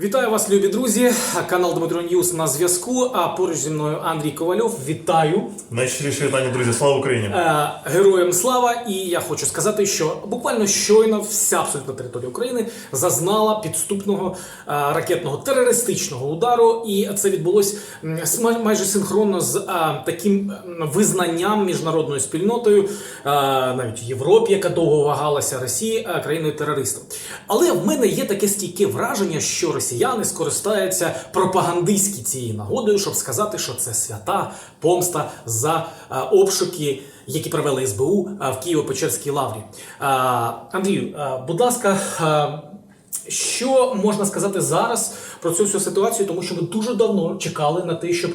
Вітаю вас, любі друзі. Канал Дмитро Ньюс на зв'язку. А поруч зі мною Андрій Ковальов. Вітаю Найщиріше вітання, друзі, слава Україні! Е, героям слава! І я хочу сказати, що буквально щойно вся абсолютно територія України зазнала підступного е, ракетного терористичного удару, і це відбулось майже синхронно з е, таким визнанням міжнародною спільнотою, е, навіть Європі, яка довго вагалася Росії е, країною терористом. Але в мене є таке стійке враження, що росіяни скористаються пропагандистські цією нагодою, щоб сказати, що це свята помста за е, обшуки, які провели СБУ е, в Києво-Печерській лаврі. Е, Андрію, будь ласка. що можна сказати зараз про цю всю ситуацію, тому що ми дуже давно чекали на те, щоб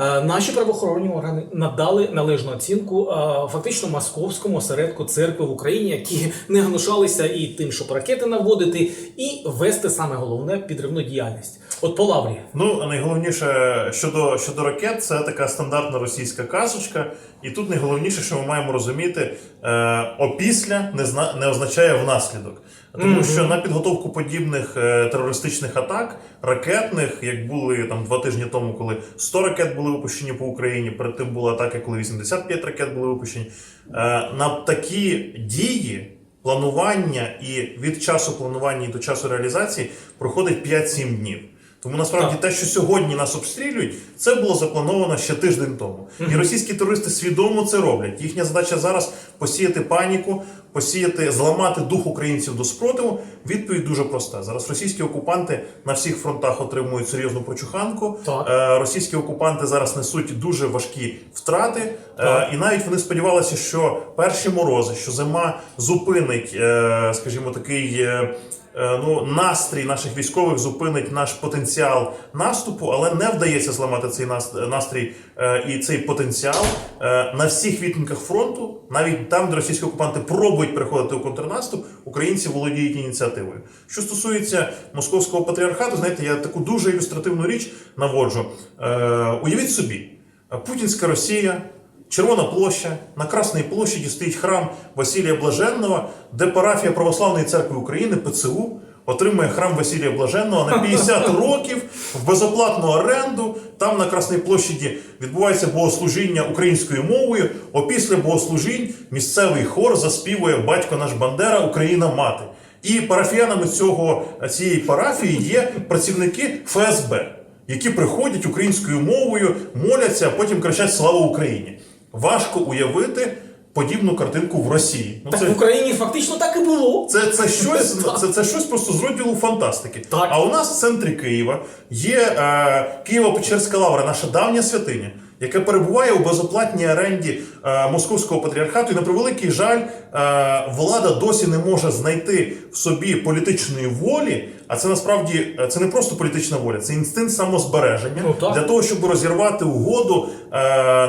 наші правоохоронні органи надали належну оцінку е, фактично московському осередку церкви в Україні, які не гнушалися і тим, щоб ракети наводити, і вести саме головне підривну діяльність. От по лаврі. Ну, найголовніше щодо, щодо ракет, це така стандартна російська казочка. І тут найголовніше, що ми маємо розуміти, е, опісля не, зна, не означає внаслідок. Тому що на підготовку подібних е, терористичних атак, ракетних, як були там два тижні тому, коли 100 ракет були випущені по Україні, перед тим була атака, коли 85 ракет були випущені. Е, на такі дії планування і від часу планування і до часу реалізації проходить 5-7 днів. Тому насправді Так. те, що сьогодні нас обстрілюють, це було заплановано ще тиждень тому. І російські терористи свідомо це роблять. Їхня задача зараз посіяти паніку, посіяти, зламати дух українців до спротиву. Відповідь дуже проста. Зараз російські окупанти на всіх фронтах отримують серйозну прочуханку. Так. Е, російські окупанти зараз несуть дуже важкі втрати. Е, Так. і навіть вони сподівалися, що перші морози, що зима зупинить, е, скажімо, такий. Е, Ну, настрій наших військових зупинить наш потенціал наступу, але не вдається зламати цей нас- настрій е, і цей потенціал Е, на всіх відтинках фронту, навіть там, де російські окупанти пробують переходити у контрнаступ, українці володіють ініціативою. Що стосується московського патріархату, знаєте, я таку дуже ілюстративну річ наводжу. Уявіть собі, путінська Росія. Червона площа на Красній площаді стоїть храм Василія Блаженного, де парафія Православної церкви України ПЦУ отримує храм Василія Блаженного на 50 років в безоплатну оренду. Там на Красній площаді відбувається богослужіння українською мовою. Опісля богослужінь місцевий хор заспівує Батько наш Бандера, Україна мати. І парафіянами цього цієї парафії є працівники ФСБ які приходять українською мовою, моляться, а потім кричать Слава Україні. Важко уявити подібну картинку в Росії. Ну, Так це, в Україні фактично так і було. це, це, щось, це, це щось просто з розділу фантастики. Так. А у нас в центрі Києва є е, Києво-Печерська лавра, наша давня святиня, яка перебуває у безоплатній оренді е, московського патріархату. І на превеликий жаль, е, влада досі не може знайти в собі політичної волі. А це насправді е, це не просто політична воля, це інстинкт самозбереження Ну, для того, щоб розірвати угоду е,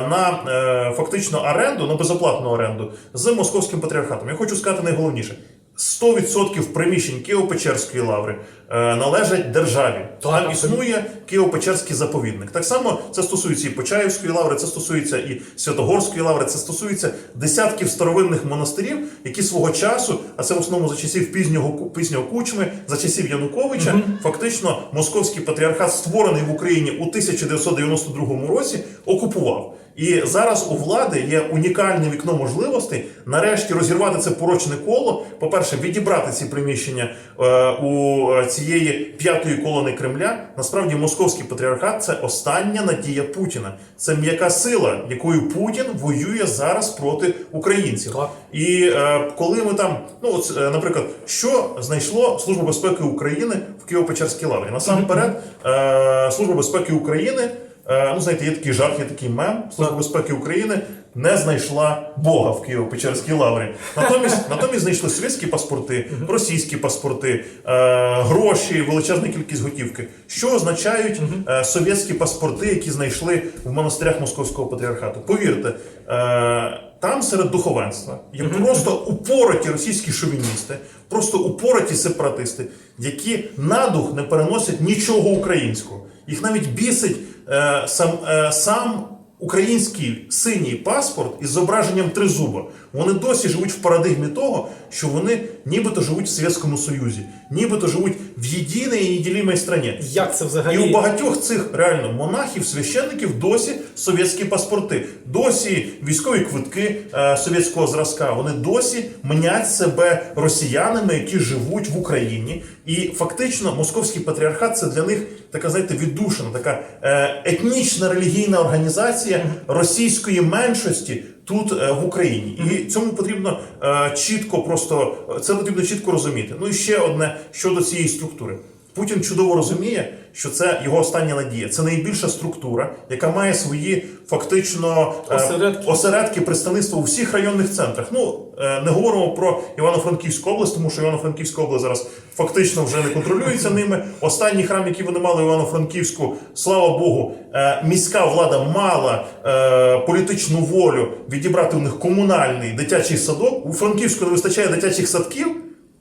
на е, фактично оренду, на безоплатну оренду з московським патріархатом. Я хочу сказати найголовніше. 100% приміщень Києво-Печерської лаври належать державі. Там існує Києво-Печерський заповідник. Так само це стосується і Почаївської лаври, це стосується і Святогорської лаври, це стосується десятків старовинних монастирів, які свого часу, а це в основному за часів пізнього пізнього кучми, за часів Януковича, фактично московський патріархат, створений в Україні у 1992 році, окупував. І зараз у влади є унікальне вікно можливостей нарешті розірвати це порочне коло. По-перше, відібрати ці приміщення е, у е, цієї п'ятої колони Кремля. Насправді, московський патріархат це остання надія Путіна. Це м'яка сила, якою Путін воює зараз проти українців. Так. І е, коли ми там, ну от, е, наприклад, що знайшло Служба безпеки України в Києво-Печерській лаврі? Насамперед, е, Служба безпеки України. Е, ну, знаєте, є такий жарт, є такий мем. Служба безпеки України не знайшла Бога в Києво-Печерській лаврі. Натомість, натомість знайшли совєтські паспорти, російські паспорти, е, гроші, величезна кількість готівки. Що означають е, совєтські паспорти, які знайшли в монастирях Московського патріархату? Повірте, е, там серед духовенства є просто упороті російські шовіністи, просто упороті сепаратисти, які на дух не переносять нічого українського. Їх навіть бісить е, сам, е, сам український синій паспорт із зображенням тризуба. Вони досі живуть в парадигмі того, що вони нібито живуть в Совєтському Союзі, нібито живуть в єдиній і неділімій страні. Як це І взагалі? у багатьох цих реально монахів, священників досі совєтські паспорти, досі військові квитки е, совєтського зразка. Вони досі мнять себе росіянами, які живуть в Україні. І фактично московський патріархат це для них така, знаєте, віддушина, така е, етнічна релігійна організація російської меншості. Тут е, в Україні, і цьому потрібно е, чітко, просто це потрібно чітко розуміти. Ну і ще одне щодо цієї структури. Путін чудово розуміє, що це його остання надія. Це найбільша структура, яка має свої фактично е, Осередки. осередки представництва у всіх районних центрах. Ну е, не говоримо про Івано-Франківську область, тому що Івано-Франківська область зараз фактично вже не контролюється ними. Останній храм, який вони мали в Івано-Франківську, слава Богу, е, міська влада мала політичну волю відібрати у них комунальний дитячий садок. У Франківську не вистачає дитячих садків.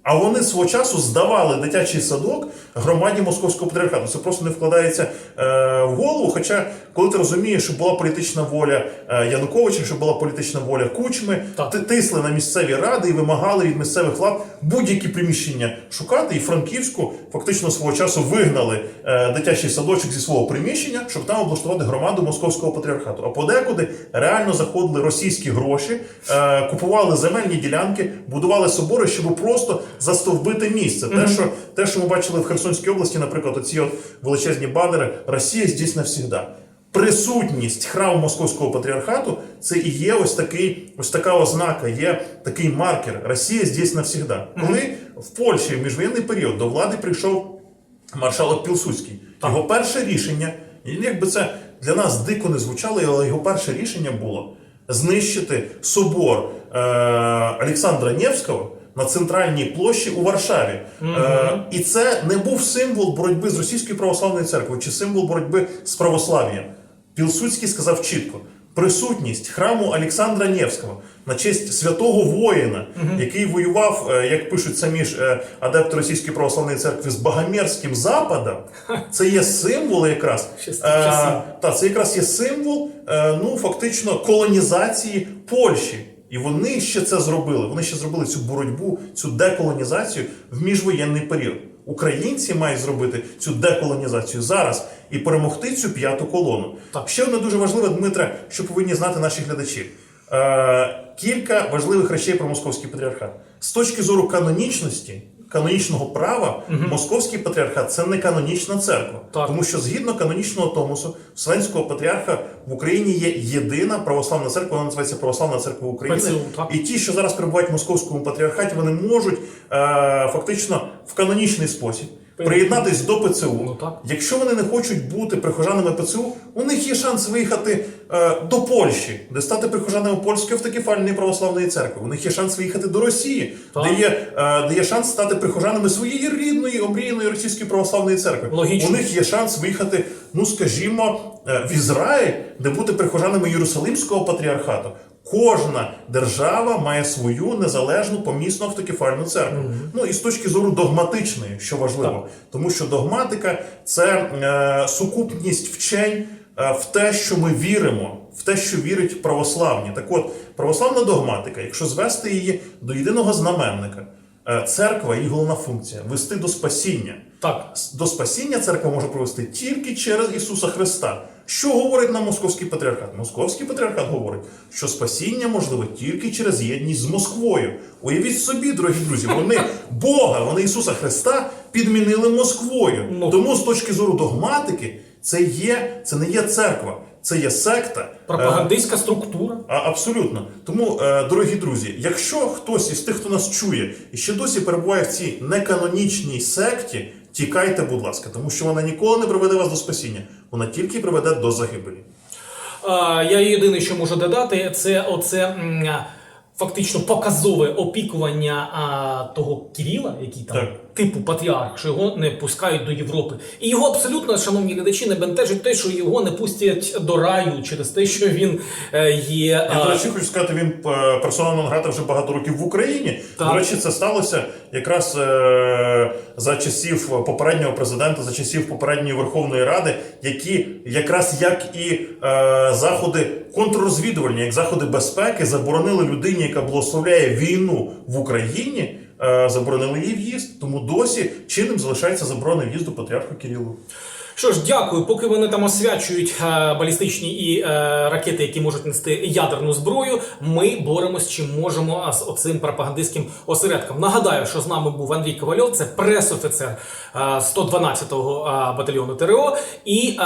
А вони свого часу здавали дитячий садок громаді московського патріархату. Це просто не вкладається е, в голову. Хоча, коли ти розумієш, що була політична воля е, Януковича, що була політична воля Кучми, ти тисли на місцеві ради і вимагали від місцевих влад будь-які приміщення шукати. І Франківську фактично свого часу вигнали е, дитячий садочок зі свого приміщення, щоб там облаштувати громаду московського патріархату. А подекуди реально заходили російські гроші, е, купували земельні ділянки, будували собори, щоб просто застовбити місце. Те, що те, що ми бачили в Херсонській області, наприклад, оці от величезні банери Росія здесь навсігда. Присутність храму московського патріархату це і є ось такий, ось така ознака, є такий маркер. Росія здесь навсігда. Коли в Польщі в міжвоєнний період до влади прийшов маршалок Пілсудський, його перше рішення, і якби це для нас дико не звучало, але його перше рішення було знищити собор е, Олександра Невського на центральній площі у Варшаві. Е, і це не був символ боротьби з російською православною церквою чи символ боротьби з православ'ям. Пілсудський сказав чітко: присутність храму Олександра Невського на честь святого воїна, який воював, е, як пишуть самі ж е, адепти російської православної церкви, з Багамерським Западом, це є символ якраз. Ще з та, це якраз є символ, е, ну фактично, колонізації Польщі. І вони ще це зробили. Вони ще зробили цю боротьбу, цю деколонізацію в міжвоєнний період. Українці мають зробити цю деколонізацію зараз і перемогти цю п'яту колону. Так. Ще одне дуже важливе, Дмитре, що повинні знати наші глядачі. Е, кілька важливих речей про московський патріархат. З точки зору канонічності, канонічного права, московський патріархат це не канонічна церква. Так. Тому що згідно канонічного томосу Вселенського патріарха в Україні є єдина православна церква, вона називається Православна церква України. Пацію. І ті, що зараз перебувають в московському патріархаті, вони можуть е, фактично в канонічний спосіб приєднатись до ПЦУ. Ну, так. Якщо вони не хочуть бути прихожанами ПЦУ, у них є шанс виїхати е, до Польщі, де стати прихожанами польської автокефальної православної церкви. У них є шанс виїхати до Росії, Так. де є, е, де є шанс стати прихожанами своєї рідної омріяної російської православної церкви. Логічно. У них є шанс виїхати, ну скажімо, е, в Ізраїль, де бути прихожанами Єрусалимського патріархату. Кожна держава має свою незалежну помісну автокефальну церкву. Ну і з точки зору догматичної, що важливо, тому що догматика це е, сукупність вчень е, в те, що ми віримо, в те, що вірить православні. Так от, православна догматика, якщо звести її до єдиного знаменника, е, церква її головна функція вести до спасіння. Так. До спасіння церква може провести тільки через Ісуса Христа. Що говорить нам Московський патріархат? Московський патріархат говорить, що спасіння можливе тільки через єдність з Москвою. Уявіть собі, дорогі друзі, вони Бога, вони Ісуса Христа підмінили Москвою. Ну. Тому з точки зору догматики, це є, це не є церква, це є секта. Пропагандистська структура. а, абсолютно. Тому, е, дорогі друзі, якщо хтось із тих, хто нас чує, і ще досі перебуває в цій неканонічній секті, тікайте, будь ласка, тому що вона ніколи не приведе вас до спасіння, вона тільки приведе до загибелі. Я єдине, що можу додати, це оце фактично показове опікування а, того Кіріла, який там Так. Типу патріарх, що його не пускають до Європи. І його абсолютно, шановні глядачі, не бентежить те, що його не пустять до раю через те, що він е, є. Я, до речі, хочу сказати, він е, персона нон вже багато років в Україні. Так. До речі, це сталося якраз е, за часів попереднього президента, за часів попередньої Верховної Ради, які якраз як і заходи контррозвідувальні, як заходи безпеки, заборонили людині, яка благословляє війну в Україні. Е, Заборонили її в'їзд, тому досі чинним залишається заборона в'їзду патріарху Кирилу. Що ж, дякую. Поки вони там освячують е, балістичні і е, ракети, які можуть нести ядерну зброю, ми боремось чим можемо з оцим пропагандистським осередком. Нагадаю, що з нами був Андрій Ковальов, це пресофіцер е, 112-го е, батальйону ТРО, і е,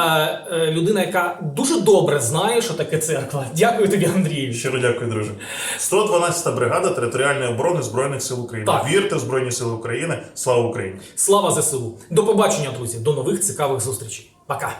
е, людина, яка дуже добре знає, що таке церква. Дякую тобі, Андрію. Щиро дякую, друже. 112-та бригада територіальної оборони Збройних сил України. Так. Вірте в Збройні Сили України. Слава Україні! Слава ЗСУ. До побачення, друзі. До нових цікавих зустрічей. Пока.